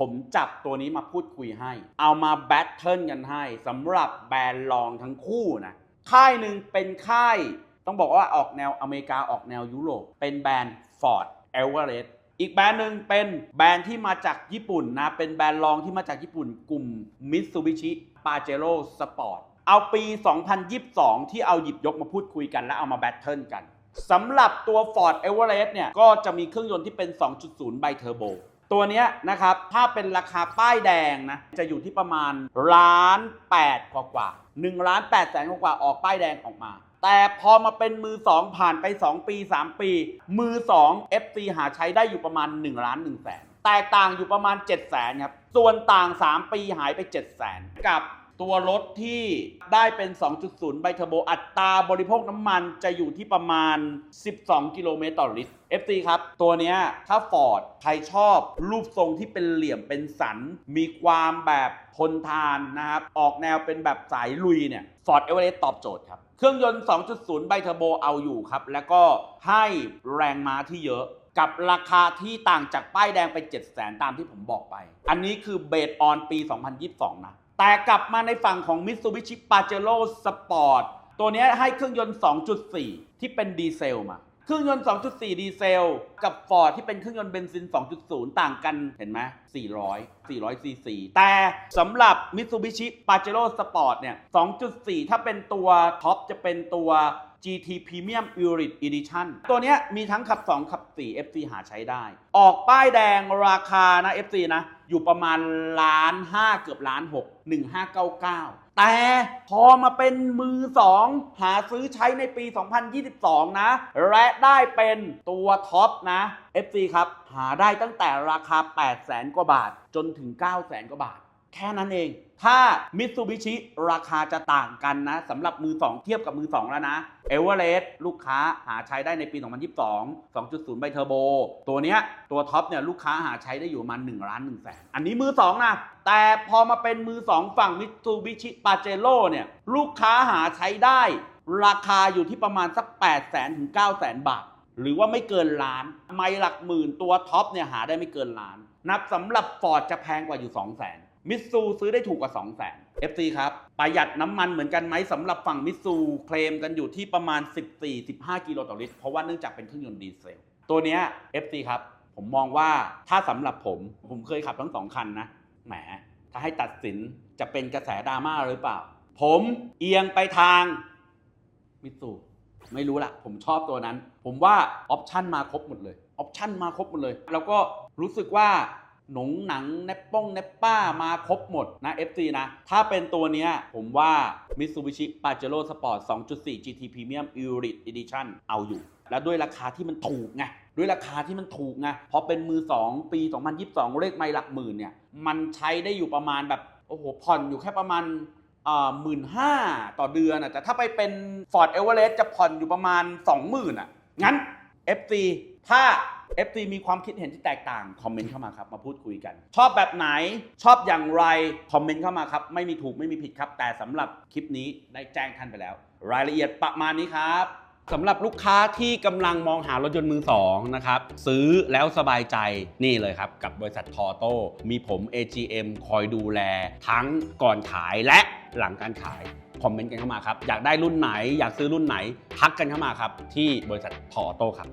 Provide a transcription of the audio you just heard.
ผมจับตัวนี้มาพูดคุยให้ เอามาแบทเทิลกันให้สำหรับแบรนด์รองทั้งคู่นะค่ายหนึ่งเป็นค่าย ต้องบอกว่าออกแนวอเมริกาออกแนวยุโรป เป็นแบรนด์ Ford Everest อีกแบรนด์หนึ่งเป็นแบรนด์ที่มาจากญี่ปุ่นนะ เป็นแบรนด์รองที่มาจากญี่ปุ่นกลุ่ม Mitsubishi Pajero Sport เอาปี 2022 ที่เอาหยิบยกมาพูดคุยกันและเอามาแบทเทิลกันสำหรับตัว Ford Everest เนี่ยก็จะมีเครื่องยนต์ที่เป็น 2.0 ไบเทอร์โบ ตัวเนี้ยนะครับ ถ้าเป็นราคาป้ายแดงนะ จะอยู่ที่ประมาณล้าน8กว่ากว่า1ล้าน8แสนกว่าๆออกป้ายแดงออกมา แต่พอมาเป็นมือ 2 ผ่านไป 2 ปี 3 ปี มือ 2 FC หาใช้ได้อยู่ประมาณ1ล้าน1แสนแตกต่างอยู่ประมาณ7แสนครับ ส่วนต่าง 3 ปีหายไป7แสนกับ ตัวรถที่ได้เป็น 2.0 ไบเทอร์โบ อัตราบริโภคน้ำมันจะอยู่ที่ประมาณ 12 กิโลเมตรต่อลิตร FC ครับ ตัวเนี้ยถ้า Ford ใครชอบรูปทรงที่เป็นเหลี่ยมเป็นสัน มีความแบบทนทานนะครับ ออกแนวเป็นแบบสายลุยเนี่ย Ford Everest ตอบโจทย์ครับ เครื่องยนต์ 2.0 ไบเทอร์โบเอาอยู่ครับ แล้วก็ให้แรงม้าที่เยอะกับราคาที่ต่างจากป้ายแดงไป 7 0 0 0 0ตามที่ผมบอกไป อันนี้คือเบสออนปี 2022 นะ แต่กลับมาในฝั่งของ Mitsubishi Pajero Sport ตัวนี้ให้เครื่องยนต์ 2.4 ที่เป็นดีเซลมา เครื่องยนต์ 2.4 ดีเซล กับ Ford ที่เป็นเครื่องยนต์เบนซิน 2.0 ต่างกันเห็นไหม400 400ซีซีแต่สำหรับ Mitsubishi Pajero Sport เนี่ย 2.4 ถ้าเป็นตัวท็อปจะเป็นตัว GT Premium Urit Edition ตัวเนี้ยมีทั้งขับ 2 ขับ 4 FC หาใช้ได้ ออกป้ายแดงราคานะ FC นะ อยู่ประมาณล้านห้าเกือบล้านหก1599 แต่พอมาเป็นมือ 2 หาซื้อใช้ในปี 2022 นะ และได้เป็นตัวท็อปนะ FC ครับ หาได้ตั้งแต่ราคา 800,000กว่าบาทจนถึง 900,000กว่าบาท แค่นั้นเอง ถ้า Mitsubishi ราคาจะต่างกันนะสำหรับมือ 2 เทียบกับมือ 2 แล้วนะ e v e r e s t ลูกค้าหาใช้ได้ในปี 2022 2.0 ไบเทอร์โบ ตัวเนี้ยตัวท็อปเนี่ยลูกค้าหาใช้ได้อยู่ประมาณ1ล้าน1แสนอันนี้มือ 2 นะ แต่พอมาเป็นมือ 2 ฝั่ง Mitsubishi Pajero เนี่ยลูกค้าหาใช้ได้ ราคาอยู่ที่ประมาณสัก 8 0 0 0 0ถึง 9 0 0 0 0บาท หรือว่าไม่เกินล้าน ไม่หลักหมื่นตัวท็อปเนี่ยหาได้ไม่เกินล้าน นับสำหรับ Ford จะแพงกว่าอยู่ 2 0 0 0 0 0 มิตซูซื้อได้ถูกกว่า 2 0 0 0 0 0 FC ครับ ประหยัดน้ำมันเหมือนกันไหมสำหรับฝั่งมิตซูเคลมกันอยู่ที่ประมาณ 14-15 กิโลต่อลิตร เพราะว่าเนื่องจากเป็นเครื่องยนต์ดีเซล ตัวเนี้ย FC ครับ ผมมองว่าถ้าสำหรับผม ผมเคยขับทั้งสองคันนะ แหม ถ้าให้ตัดสินจะเป็นกระแสดราม่าหรือเปล่า ผมเอียงไปทางมิตซูไม่รู้ละผมชอบตัวนั้น ผมว่าออปชันมาครบหมดเลยออปชันมาครบหมดเลย แล้วก็รู้สึกว่า หนงหนังเนปป้งเนปป้ามาครบหมดนะ FC นะ ถ้าเป็นตัวเนี้ยผมว่า Mitsubishi Pajero Sport 2.4 GT Premium Urit Edition เอาอยู่ แล้วด้วยราคาที่มันถูกไงด้วยราคาที่มันถูกไงพอเป็นมือ 2 ปี 2022 เลขไม่หลักหมื่นเนี่ย มันใช้ได้อยู่ประมาณแบบ โอ้โห ผ่อนอยู่แค่ประมาณหมื่นห้าต่อเดือนอะแต่ถ้าไปเป็น Ford Everest จะผ่อนอยู่ประมาณ 20,000อะงั้น FC ถ้า FC มีความคิดเห็นที่แตกต่างคอมเมนต์เข้ามาครับมาพูดคุยกัน ชอบแบบไหนชอบอย่างไรคอมเมนต์เข้ามาครับ ไม่มีถูกไม่มีผิดครับ แต่สำหรับคลิปนี้ได้แจ้งท่านไปแล้ว รายละเอียดประมาณนี้ครับสำหรับลูกค้าที่กำลังมองหารถยนต์มือสองนะครับซื้อแล้วสบายใจนี่เลยครับ กับบริษัททอโต้มีผม AGM คอยดูแล ทั้งก่อนขายและหลังการขายคอมเมนต์กันเข้ามาครับ อยากได้รุ่นไหน อยากซื้อรุ่นไหน ทักกันเข้ามาครับ ที่บริษัททอโต้ครับ